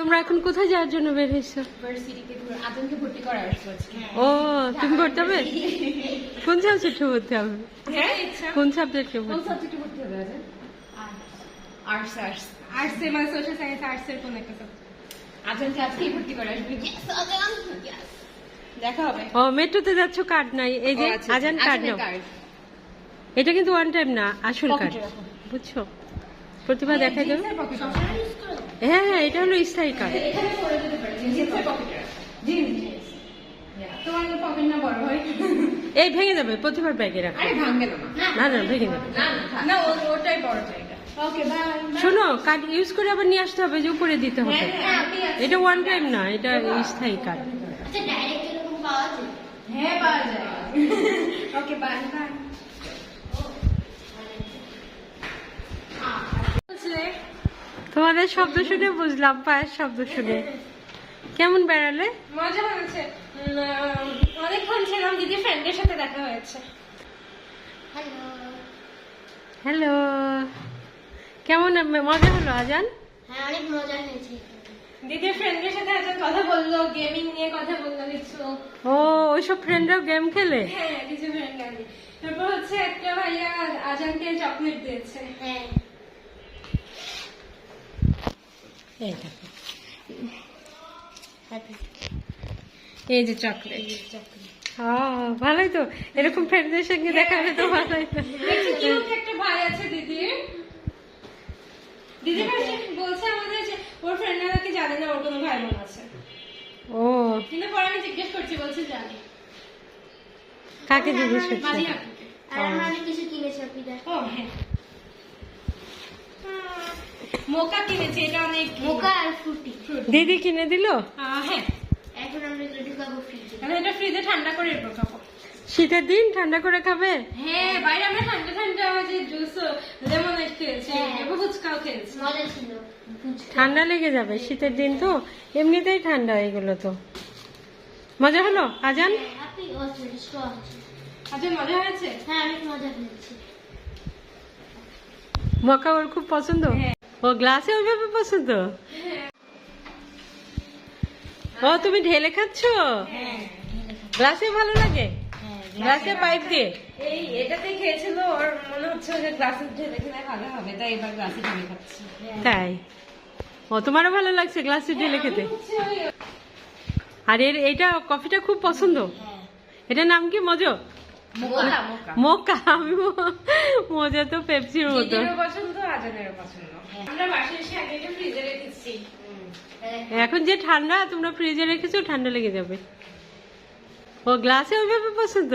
তোমরা এখন কোথায় যাওয়ার জন্য বের হয়েছো? ও তুমি ভর্তি হবে? কোন সাবজেক্টে ভর্তি হবে? হ্যাঁ কোন সাবজেক্টে কোন ভর্তি হবে আর্টস আর্টস আর্টস মানে সোশ্যাল সায়েন্স আর্টস কোন একটা সাবজেক্ট আজকে ভর্তি করা আসবে. দেখা হবে। ও মেট্রোতে যাচ্ছ কার্ড নাই। এই যে আচ্ছা, আজান আচ্ছা, কার্ড নাও। এটা কিন্তু ওয়ান টাইম না আসল কার্ড। বুঝছ? প্রতিভা দেখাই দেবে। হ্যাঁ হ্যাঁ এটা হলো স্থায়ী কার্ড হয়? এই ভেঙে যাবে প্রতিভার ব্যাগে রাখো। না। না না ভেঙে যাবে। শোনো কার্ড ইউজ করে আবার নিয়ে আসতে হবে যে উপরে দিতে হবে। হ্যাঁ হ্যাঁ। এটা ওয়ান টাইম না এটা স্থায়ী কার্ড আচ্ছা হ্যাঁ পাওয়া যায়। ওকে বাই বাই তোমাদের শব্দ শুনে বুঝলাম পায়ের শব্দ শুনে। কেমন বেড়ালে? মজা হয়েছে। অনেকক্ষণ ছিলাম দিদি ফ্রেন্ডের সাথে দেখা হয়েছে। হ্যালো হ্যালো কেমন মজা হলো আজান? হ্যাঁ অনেক মজা হয়েছে। দিদির ফ্রেন্ডের সাথে আজ কথা বলল গেমিং নিয়ে কথা বলল কিছু। ও ওইসব ফ্রেন্ডরাও গেম খেলে? হ্যাঁ কিছু ফ্রেন্ড তারপর হচ্ছে একটা ভাইয়া আজানকে চকলেট দিয়েছে। হ্যাঁ। এই দেখো। এই যে চকলেট ভালোই তো। এরকম ফ্রেন্ডদের সঙ্গে দেখা হলে তো ভালোই তো একটা ভাই আছে দিদির দিদি বলছে আমাদের যে ওর ফ্রেন্ডরা নাকি জানে না ওর কোনো ভাই বোন আছে। ও। কিন্তু পরে আমি জিজ্ঞেস করছি বলছে জানি। কাকে জিজ্ঞেস করছে? আর আমরা কিছু কিনেছি আপনি ও হ্যাঁ। মোকা কিনেছি এটা অনেক মোকা আর ফ্রুটি। দিদি কিনে দিল? হ্যাঁ। এখন আমরা ফ্রিজে আমি এটা ফ্রিজে ঠান্ডা করে এরপর খাব। শীতের দিন ঠান্ডা করে খাবে? হ্যাঁ বাইরে আমরা ঠান্ডা ঠান্ডা যে জুস লেমনেড খেয়েছি হ্যাঁ। ফুচকাও খেয়েছি। মজা ছিল। ঠান্ডা লেগে যাবে শীতের দিন তো এমনিতেই ঠান্ডা এগুলো তো। মজা হলো আজান? হ্যাঁ, মজা হয়েছে? হ্যাঁ অনেক মজা হয়েছে। মকা ওর খুব পছন্দ? হ্যাঁ। ও গ্লাসে ওইভাবে পছন্দ ও তুমি ঢেলে খাচ্ছ? হ্যাঁ গ্লাসে ভালো লাগে? হ্যাঁ গ্লাসে পাইপ দিয়ে? এই এটাতে খেয়েছিল ওর মনে হচ্ছে যে গ্লাসে ঢেলে খেলে ভালো হবে তাই এবার গ্লাসে ঢেলে খাচ্ছি। তাই? ও তোমারও ভালো লাগছে গ্লাসে ঢেলে খেতে? আর এর এটা কফিটা খুব পছন্দ? হ্যাঁ। এটার নাম কি মজো? মোকা। আমি মজা তো পেপসির মতো। এখন যে ঠান্ডা তোমরা ফ্রিজে রেখেছো ঠান্ডা লেগে যাবে। ও গ্লাসে ওইভাবে পছন্দ?